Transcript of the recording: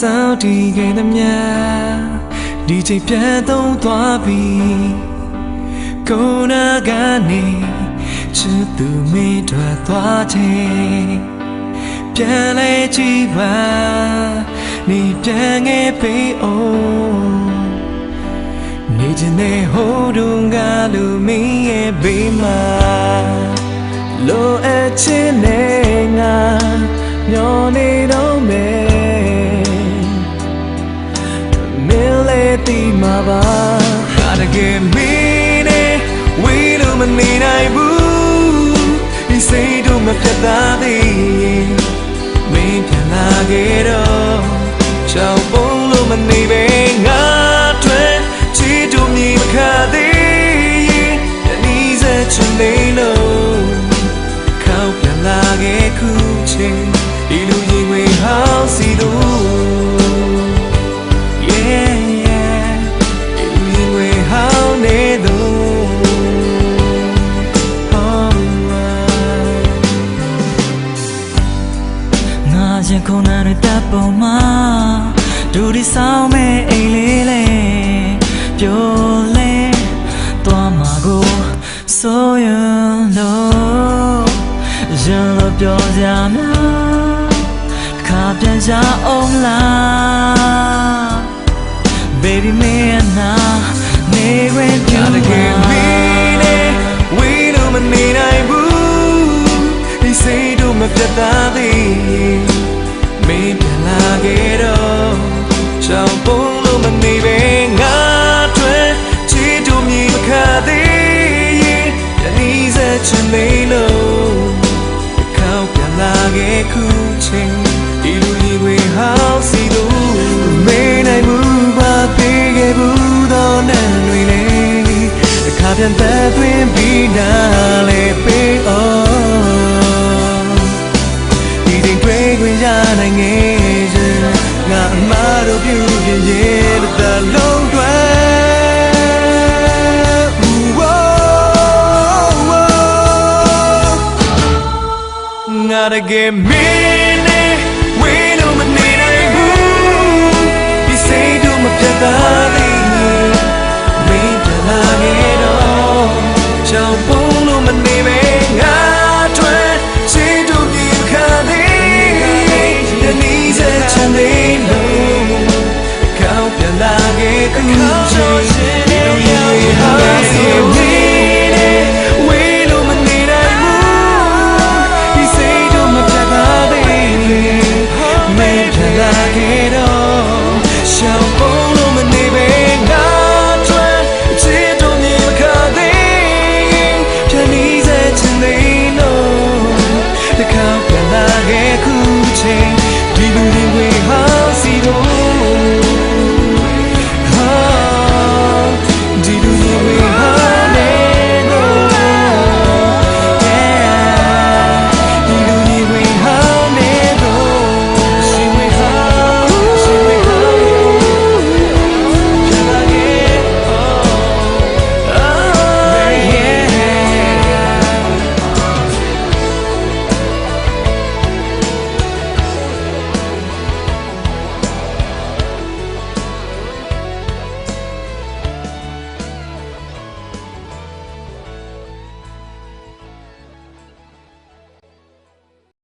စောင့်တည်ခဲ့သမျှဒီချိန်ပြန်သုံးသွားပြီကိုယ်နာကနေချစ်သူမိထွက်သွားချိန်ပြန်လဲကြည့်ပါနေပြန်ခဲ့ပေအောင်နေချင်တဲ့ဟိုးတုန်းကလူမင်းရဲ့ဘေးမှာလိုအပ်ချင်တဲ့ငါမျောနေတော့မယ် င်းလေးတီမှာပါဟာတကယ်မင်းနဲ့ဝေးလို့မနေနိုင်ဘူးဒီစိတ်တို့မပြတ်သားသေးရင်မင်းပြန်လာခဲ့တော့ချောင်းပုံးလို့မနေပဲငါတွေ့ချီတို့မြည်မခသေးရင်တနည်းစချင်နေလို့ခေါက်ပြန်လာခဲ့ခုချိန်ဒီလူရင်ဝင်ဟောင်းစီတို့ ငါရင်ခုန်တဲ့တပ်ပေါ်မှာဒူဒီဆောင်မဲ့အိမ်လေးလေးပြိုလဲသွားမှာကိုဆိုရင်လို့ရင်လို့ပြောကြများတစ်ခါပြန်ကြအောင်လား baby me and now နေရင်ပြ gotta get me. We don't need I boo. They say do my piatade. Me se chen nei lo. ခေါက်ပြန်လာခဲ့ခုချိန်ဒီလူကြီးတွေဟောင်းစီတို့မေးနိုင်မှုပါသေးခဲ့ဘူးတော့နဲ့တွေလေတစ်ခါပြန်သက်သွင်းပြီးနာလေပေးအောင်ဒီချိန်တွေခွင့်ရနိုင်ခဲ့ရင်ငါအမားတို့ပြုပြင်ရဲ့ Gotta get me we no me need I boo you say do my piata di me ta la ge do chao pong no me ne be nga twe say do mi kha di the ni se chan de no kao pya la ge ku che do ye